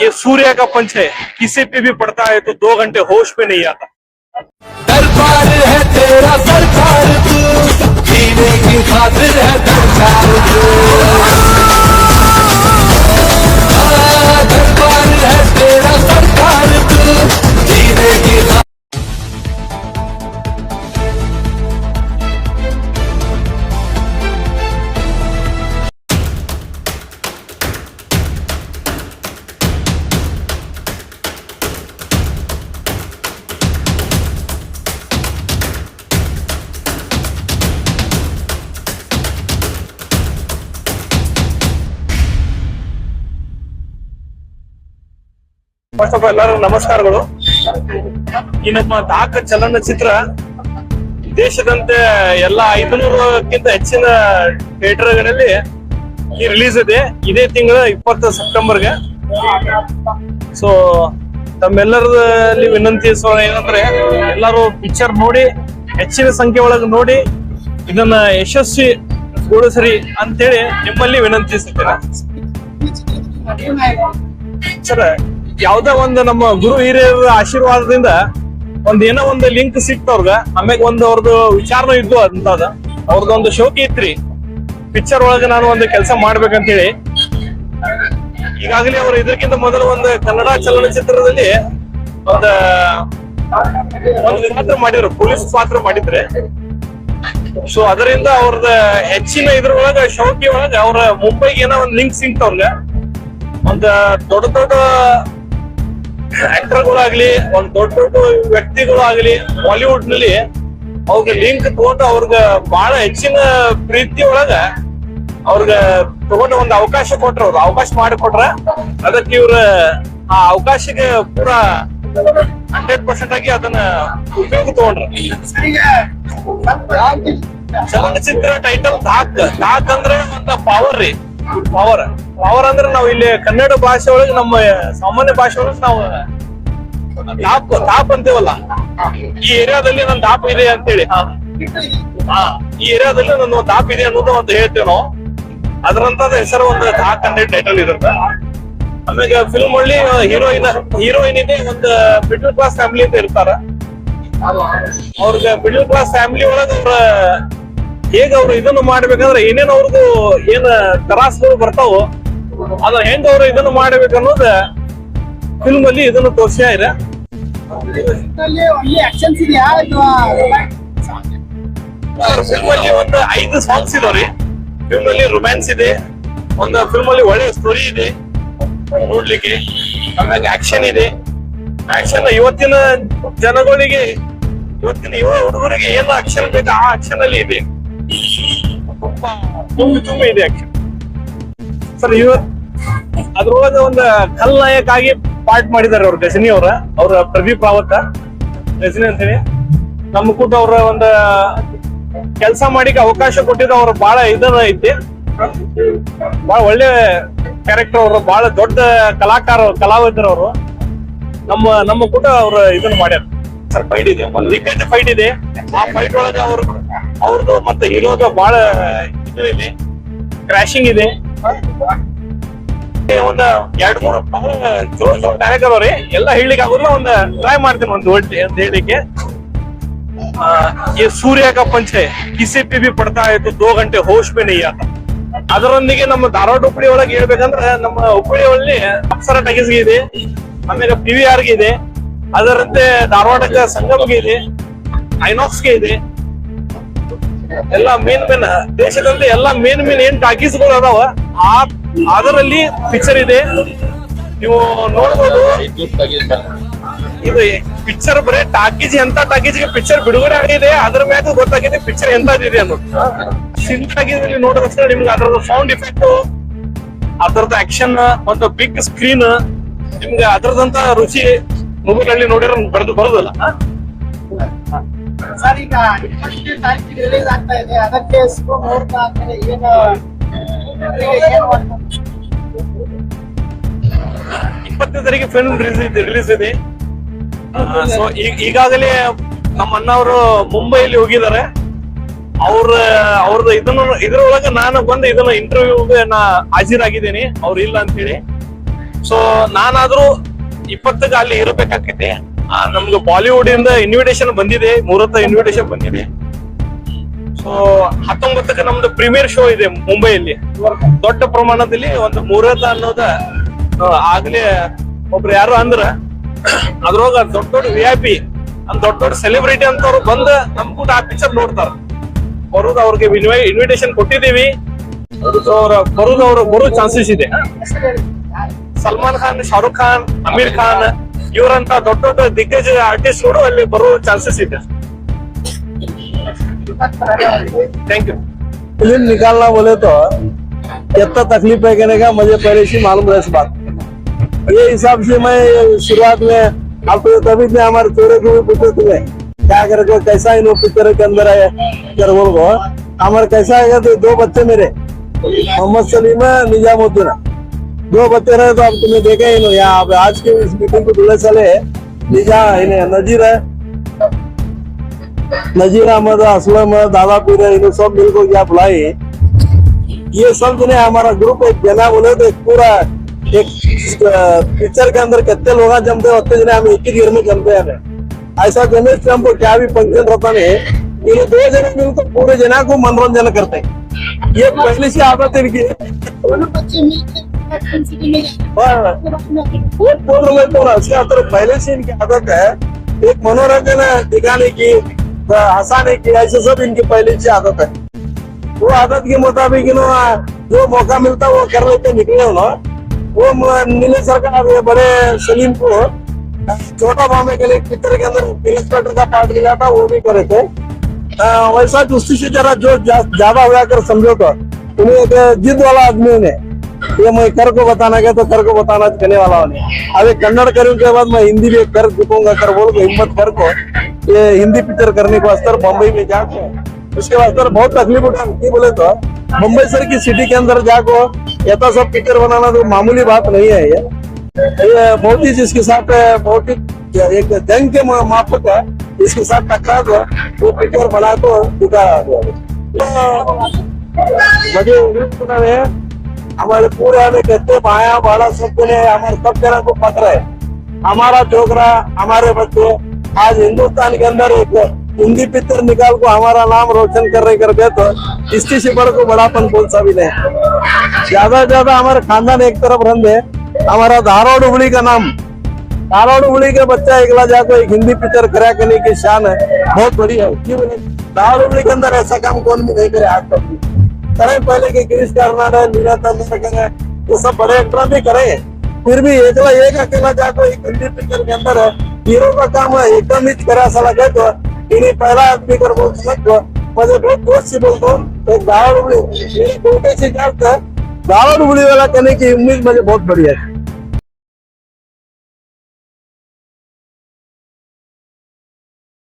ये सूर्य का पंच है। किसी पे भी पड़ता है तो दो घंटे होश पे नहीं आता। दरबार है तेरा सरकार तू। जीने की खातिर है दरबार तू। ಫಸ್ಟ್ ಆಫ್ ಆಲ್ ಎಲ್ಲರೂ ನಮಸ್ಕಾರಗಳು. ಈ ನಮ್ಮ ದಾಕ ಚಲನಚಿತ್ರ ದೇಶದಂತೆ ಎಲ್ಲ ಐದುನೂರಕ್ಕಿಂತ ಹೆಚ್ಚಿನ ಥಿಯೇಟರ್ಗಳಲ್ಲಿ ಈ ರಿಲೀಸ್ ಇದೆ. ಇದೇ ತಿಂಗಳ ಇಪ್ಪತ್ತು ಸೆಪ್ಟೆಂಬರ್ಗೆ. ಸೊ ತಮ್ಮೆಲ್ಲರಲ್ಲಿ ವಿನಂತಿಸೋಣ ಏನಂದ್ರೆ ಎಲ್ಲರೂ ಪಿಕ್ಚರ್ ನೋಡಿ ಹೆಚ್ಚಿನ ಸಂಖ್ಯೆ ಒಳಗೆ ನೋಡಿ ಇದನ್ನ ಯಶಸ್ವಿ ಗೊಳಿಸ್ರಿ ಅಂತೇಳಿ ನಿಮ್ಮಲ್ಲಿ ವಿನಂತಿಸುತ್ತೇನೆ. ಸರ್ ಯಾವ್ದೋ ಒಂದು ನಮ್ಮ ಗುರು ಹಿರಿಯರ ಆಶೀರ್ವಾದದಿಂದ ಒಂದ್ ಏನೋ ಒಂದು ಲಿಂಕ್ ಸಿಕ್ತವ್ರಗ ಆಮ್ಯಾಗ ಒಂದ್ ಅವ್ರದ್ದು ವಿಚಾರನೂ ಇದ್ದು ಅಂತದ ಅವ್ರದ್ದೊಂದು ಶೋಕಿ ಇತ್ರಿ. ಪಿಕ್ಚರ್ ಒಳಗ ನಾನು ಒಂದು ಕೆಲಸ ಮಾಡ್ಬೇಕಂತ ಹೇಳಿ ಈಗಾಗಲೇ ಅವರು ಇದಕ್ಕಿಂತ ಮೊದಲು ಒಂದು ಕನ್ನಡ ಚಲನಚಿತ್ರದಲ್ಲಿ ಒಂದ ಪಾತ್ರ ಮಾಡಿದ್ರು. ಪೊಲೀಸ್ ಪಾತ್ರ ಮಾಡಿದ್ರೆ. ಸೊ ಅದರಿಂದ ಅವ್ರದ ಹೆಚ್ಚಿನ ಇದ್ರೊಳಗ, ಶೌಕಿ ಒಳಗ ಅವ್ರ ಮುಂಬೈಗೆ ಏನೋ ಒಂದ್ ಲಿಂಕ್ ಸಿಕ್ತವ್ರಗ ಒಂದ್ ದೊಡ್ಡ ದೊಡ್ಡ ಆಕ್ಟರ್ಗಳಾಗ್ಲಿ ಒಂದ್ ದೊಡ್ಡ ದೊಡ್ಡ ವ್ಯಕ್ತಿಗಳು ಆಗ್ಲಿ ಬಾಲಿವುಡ್ನಲ್ಲಿ ಅವ್ರಿಗೆ ಲಿಂಕ್ ತಗೊಂಡು ಅವ್ರಿಗೆ ಬಹಳ ಹೆಚ್ಚಿನ ಪ್ರೀತಿ ಒಳಗ ಅವ್ರಗ ತಗೊಂಡ ಒಂದು ಅವಕಾಶ ಕೊಟ್ರ ಅವ್ರು. ಅವಕಾಶ ಮಾಡಿಕೊಟ್ರ ಅದಕ್ಕೆ ಇವ್ರ, ಆ ಅವಕಾಶಕ್ಕೆ ಪೂರ ಹಂಡ್ರೆಡ್ ಪರ್ಸೆಂಟ್ ಆಗಿ ಅದನ್ನ ಉಪಯೋಗ ತಗೊಂಡ್ರ. ಚಲನಚಿತ್ರ ಟೈಟಲ್ ಧಾಕ್ ಧಾಕ್ ಅಂದ್ರೆ ಒಂದ ಪವರ್ ರೀ. ಪವರ್ ಪವರ್ ಅಂದ್ರೆ ನಾವು ಇಲ್ಲಿ ಕನ್ನಡ ಭಾಷೆ ಒಳಗೆ ನಮ್ಮ ಸಾಮಾನ್ಯ ಭಾಷೆ ಒಳಗೆ ನಾವು ತಾಪ್ ತಾಪ್ ಅಂತೀವಲ್ಲ? ಈ ಏರಿಯಾದಲ್ಲಿ ನನ್ನ ತಾಪ್ ಇದೆ ಅಂತೇಳಿ. ಹಾ. ಹಾ, ಈ ಏರಿಯಾದಲ್ಲಿ ನನ್ನ ತಾಪ್ ಇದೆ ಅನ್ನೋದು ಒಂದು ಹೇಳ್ತೇವೆ ನಾವು ಹೆಸರು ಒಂದು ಧಾಕ್ ಅಂತ ಟೈಟಲ್ ಇರುತ್ತೆ. ಆಮೇಲೆ ಫಿಲ್ಮ್ ಅಲ್ಲಿ ಹೀರೋಯಿನ್ ಹೀರೋಯಿನ್ ಇದೆ ಒಂದು ಮಿಡಲ್ ಕ್ಲಾಸ್ ಫ್ಯಾಮಿಲಿ ಅಂತ ಇರ್ತಾರ. ಅವ್ರಿಗೆ ಮಿಡಲ್ ಕ್ಲಾಸ್ ಫ್ಯಾಮಿಲಿ ಒಳಗ ಅವ್ರ ಹೇಗ ಅವ್ರು ಇದನ್ನು ಮಾಡ್ಬೇಕಂದ್ರೆ ಏನೇನ್ ಅವ್ರದ್ದು ಏನ್ ತರಾಸ್ಗಳು ಬರ್ತಾವೋ ಅದ ಹೆಂಗ ಅವ್ರು ಇದನ್ನು ಮಾಡ್ಬೇಕು ಅನ್ನೋದು ಫಿಲ್ಮ್ ಅಲ್ಲಿ ಇದನ್ನು ತೋರಿಸ್ಯಾ ಇದೆ ಫಿಲ್ಮ್ ಅಲ್ಲಿ ಒಂದು ಐದು ಸಾಂಗ್ಸ್ ಇದಾವ್ರಿ. ಫಿಲ್ಮ್ ಅಲ್ಲಿ ರೊಮ್ಯಾನ್ಸ್ ಇದೆ. ಒಂದು ಫಿಲ್ಮ್ ಅಲ್ಲಿ ಒಳ್ಳೆ ಸ್ಟೋರಿ ಇದೆ. ನೋಡ್ಲಿಕ್ಕೆ ಆಮೇಲೆ ಆಕ್ಷನ್ ಇದೆ. ಆಕ್ಷನ್ ಇವತ್ತಿನ ಜನಗಳಿಗೆ, ಇವತ್ತಿನ ಯುವ ಹುಡುಗರಿಗೆ ಏನು ಆಕ್ಷನ್ ಬೇಕು ಆ ಆಕ್ಷನ್ ಅಲ್ಲಿ ಇದೆ. ತುಂಬಾ, ತುಂಬಿ ತುಂಬಿ ಇದೆ ಆಕ್ಷನ್ ಸರ್ ಇವತ್ತು ಅದ್ರೊಳಗೆ ಒಂದು ಖಲ್ನಾಯಕ ಆಗಿ ಪಾರ್ಟ್ ಮಾಡಿದ್ದಾರೆ ಅವ್ರ ಗಜನಿ ಅವರ ಅವ್ರ ಪ್ರದೀಪ್ ರಾವತ್ ಗಜನಿ ಅಂತೇಳಿ ನಮ್ಮ ಕೂಡ ಅವ್ರ ಒಂದು ಕೆಲಸ ಮಾಡಿಕ ಅವಕಾಶ ಕೊಟ್ಟಿದ್ದು ಅವ್ರ ಬಹಳ ಇದನ್ನ ಐತಿ. ಬಹಳ ಒಳ್ಳೆ ಕ್ಯಾರೆಕ್ಟರ್ ಅವರು ಬಹಳ ದೊಡ್ಡ ಕಲಾಕಾರ ಕಲಾವಿದರು ಅವರು. ನಮ್ಮ ನಮ್ಮ ಕೂಡ ಅವ್ರ ಇದನ್ನ ಮಾಡ್ಯಾರ. ಸರ್ ಫೈಟ್ ಇದೆ. ಒಂದು ವೀಕೆಂಡ್ ಫೈಟ್ ಇದೆ. ಆ ಫೈಟ್ ಒಳಗೆ ಅವ್ರ ಅವ್ರದ್ದು ಮತ್ತೆ ಹೀರೋದ ಬಹಳ ಇದು ಇದೆ. ಕ್ರಾಶಿಂಗ್ ಇದೆ. ಒಂದ್ ಎರಡ್ ಮೂರು ಜೋರ್ ಜೋರ್ ಡೈರೆಕ್ಟ್ ಅದಾವ್ರಿ ಎಲ್ಲಾ ಹೇಳಲಿಕ್ಕೆ ಆಗುದಿಲ್ಲ, ಒಂದ್ ಟ್ರೈ ಮಾಡ್ತೀನಿ ಒಂದ್ ಒಳ್ಳೆ ಅಂತ ಹೇಳಿಕ್ಕೆ ಈ ಸೂರ್ಯ ಕಾ ಪಂಚೆ ಕಿಸಿ ಪಿ ಪಡ್ತಾ ಇತ್ತು ದೋ ಗಂಟೆ ಹೋಶ್ ಪೇ ಅದರೊಂದಿಗೆ ನಮ್ಮ ಧಾರವಾಡ ಹುಬ್ಬಳ್ಳಿ ಒಳಗೆ ಹೇಳ್ಬೇಕಂದ್ರ ನಮ್ಮ ಹುಬ್ಬಳ್ಳಿ ಒಳ್ಳಿ ಅಪ್ಸರ ಟಗೀಸ್ಗೆ ಇದೆ, ಆಮೇಲೆ ಪಿ ವಿ ಆರ್ಗೆ ಇದೆ, ಅದರಂತೆ ಧಾರವಾಡಕ್ಕೆ ಸಂಗಮ್ಗೆ ಇದೆ, ಐನಾಕ್ಸ್ಗೆ ಇದೆ. ಎಲ್ಲ ಮೇನ್ ಮೇನ್ ದೇಶದಲ್ಲಿ ಎಲ್ಲ ಮೇನ್ ಮೇನ್ ಏನ್ ಟಾಕೀಸ್ಗಳು ಅದಾವ, ಆ, ಅದರಲ್ಲಿ ಪಿಕ್ಚರ್ ಇದೆ. ನೀವು ನೋಡ್ಬೋದು. ಇದು ಪಿಕ್ಚರ್ ಬರೀ ಟಾಕೀಸ್ ಎಂತ ಟಾಕೀಸ್ ಪಿಕ್ಚರ್ ಬಿಡುಗಡೆ ಆಗಿದೆ, ಅದ್ರ ಮ್ಯಾಗ ಗೊತ್ತಾಗಿದೆ ಪಿಕ್ಚರ್ ಎಂತದಿದೆ ಅನ್ನೋದು. ಸಿಂತಾಗಿದ್ರಲ್ಲಿ ನೋಡಿದ ತಕ್ಷಣ ನಿಮ್ಗೆ ಅದರದ ಸೌಂಡ್ ಇಫೆಕ್ಟ್ ಅದರದ ಆಕ್ಷನ್ ಒಂದು ಬಿಗ್ ಸ್ಕ್ರೀನ್ ನಿಮ್ಗೆ ಅದರದಂತ ರುಚಿ ಮೊಬೈಲ್ ಅಲ್ಲಿ ನೋಡಿರೋ ಬರೆದು ಬರೋದಿಲ್ಲ. ಸರ್ ಈಗ ಇಪ್ಪತ್ತನೇ ತಾರೀಕಿಗೆ ರಿಲೀಸ್ ಆಗ್ತಾ ಇದೆ. ಅದಕ್ಕೆ ಶುಭ ಮುಹೂರ್ತ ಅಂತಾನೆ ಏನು? ಇಪ್ಪತ್ತನೇ ತಾರೀಕು ಫಿಲ್ಮ್ ರಿಲೀಸ್ ಇದೆ ಸೊ ಈಗಾಗಲೇ ನಮ್ಮ ಅಣ್ಣವರು ಮುಂಬೈಲಿ ಹೋಗಿದ್ದಾರೆ. ಅವ್ರ ಅವ್ರದ್ದು ಇದನ್ನ ಇದ್ರೊಳಗೆ ನಾನು ಬಂದು ಇದನ್ನ ಇಂಟರ್ವ್ಯೂಗೆ ನಾ ಹಾಜರಾಗಿದ್ದೀನಿ. ಅವ್ರು ಇಲ್ಲ ಅಂತ ಹೇಳಿ. ಸೊ ನಾನಾದ್ರೂ ಇಪ್ಪತ್ತಕ್ಕೆ ಅಲ್ಲಿ ಇರಬೇಕಾಕೈತಿ ಆ, ನಮ್ಗೆ ಬಾಲಿವುಡ್ ಇಂದ ಇನ್ವಿಟೇಷನ್ ಬಂದಿದೆ, ಮೂರತ್ತ ಇನ್ವಿಟೇಷನ್ ಬಂದಿದೆ. ಸೊ ಹತ್ತೊಂಬತ್ತಕ್ಕೆ ನಮ್ದು ಪ್ರೀಮಿಯರ್ ಶೋ ಇದೆ ಮುಂಬೈಯಲ್ಲಿ ದೊಡ್ಡ ಪ್ರಮಾಣದಲ್ಲಿ ಒಂದು ಮೂರತ್ತ ಅನ್ನೋದ ಆಗ್ಲೇ ಒಬ್ರು ಯಾರು ಅಂದ್ರ, ಅದ್ರೊಳಗ ದೊಡ್ಡ ದೊಡ್ಡ ವಿ ಐ ಪಿ ದೊಡ್ಡ ದೊಡ್ಡ ಸೆಲೆಬ್ರಿಟಿ ಅಂತವ್ರು ಬಂದ ನಮ್ ಕೂಡ ಆ ಪಿಕ್ಚರ್ ನೋಡ್ತಾರ. ಬರೋದು ಅವ್ರಿಗೆ ಇನ್ವಿಟೇಷನ್ ಕೊಟ್ಟಿದೀವಿ ಬರೋದು ಅವ್ರ ಬರೋ ಚಾನ್ಸಸ್ ಇದೆ. ಸಲ್ಮಾನ್ ಖಾನ್, ಶಾರುಖ್ ಖಾನ್, ಅಮೀರ್ ಖಾನ್ ಇವರಂತ ದೊಡ್ಡ ದೊಡ್ಡ ದಿಗ್ಗಜ ಆರ್ಟಿಸ್ಟ್ಗಳು ಅಲ್ಲಿ ಬರೋ ಚಾನ್ಸಸ್ ಇದೆ ಥ್ಯಾಂಕ್ ಯು फिल्म निकालना बोले तो कितना तकलीफ है कहने का मुझे पहले से मालूम है इस बात ये हिसाब से मैं शुरुआत में आपको तभी ने हमारे चोरे को भी पूछे तुम्हें क्या करके कैसा इन पिक्चर के अंदर है पिक्चर बोल को हमारे कैसा है तो दो बच्चे मेरे मोहम्मद सलीम है निजामुद्दीन है। दो बच्चे रहे तो अब तुम्हें देखे ही नहीं। यहाँ आज के इस मीटिंग को दूल्हे चले निजा नजीर है। नजीर अहमद, असलम दादा पीर इन्हें सब मिलकर क्या बुलाई। ये सब जने हमारा ग्रुप एक जना बोले तो एक पूरा एक पिक्चर के अंदर कितने लोग जमते हैं, उतने जने हम एक ही घर में जमते हैं। ऐसा गणेश जी हमको क्या भी फ़ंक्शन रहता नहीं ये दो जने मिलकर पूरे जना को मनोरंजन करते हैं। ये पहले से आदत है इनकी। तो पहले से इनकी आदत है एक मनोरंजन दिखाने की हंसाने की ऐसे सब इनकी पहले से आदत है वो आदत के मुताबिक जो मौका मिलता वो कर लेते निकले वो नीले सरकार बड़े सलीम को छोटा मामे के लिए पिक्चर के अंदर इंस्पेक्टर का पार्ट मिला था वो भी करे थे। अ, वैसा जुस्ती से जरा जो ज़्यादा हुआ कर समझो तो उन्हें जिद वाला आदमी ने ये मैं कर को बताना गया तो कर को बताना कहने वाला हूँ। अभी कन्नड़ करूँ के बाद मैं हिंदी में कर दिखाऊँगा कर बोल के हिम्मत कर को। ये हिंदी पिक्चर करने को अस्तर बम्बई में जाके उसके बाद सर बहुत तकलीफ़ उठाती बोले तो मुंबई सर की सिटी के अंदर जाको ऐसा सब पिक्चर बनाना तो मामूली बात नहीं है ये। ये बहुत ही जिसके साथ बहुत ही एक जंग के माफक है, इसके साथ टकरा दो, वो पिक्चर बना तो दिखा मुझे उम्मीद सुना है। हमारे पूरे हमें कहते माया बाड़ा सबने हमारे सब जगह को पकड़ा है। हमारा छोकरा हमारे बच्चे, आज हिंदुस्तान के अंदर एक हिंदी पिक्चर निकाल को हमारा नाम रोशन कर रहे करके तो इसकी शिपर को बड़ापन सा भी नहीं। ज़्यादा से ज़्यादा हमारे खानदान एक तरफ़ रन दे हमारा धारोड़ उबली का नाम। धारोड़ उबली के बच्चा एकला जाको एक हिंदी पिक्चर करा करने की शान है। बहुत बड़ी है धारोड़ उबली के अंदर ऐसा काम कौन भी नहीं करे आज तक। करें पहले की गिरीश कर्नाड है मीरा तंदकर है ये सब बड़े एक्टर भी करेंगे फिर भी एकला एक अकेला जाकर एक हिंदी पिक्चर के अंदर है। हीरो का काम है एकदम हीच करा असा लागायचो तिने पहिला आदमी कर बोलू शकतो म्हणजे भेट दोषशी बोलतो एक गावाडुबळी छोटीशी जास्त गावाडुबळी वाला करणे की उम्मीद म्हणजे बहुत बढी आहे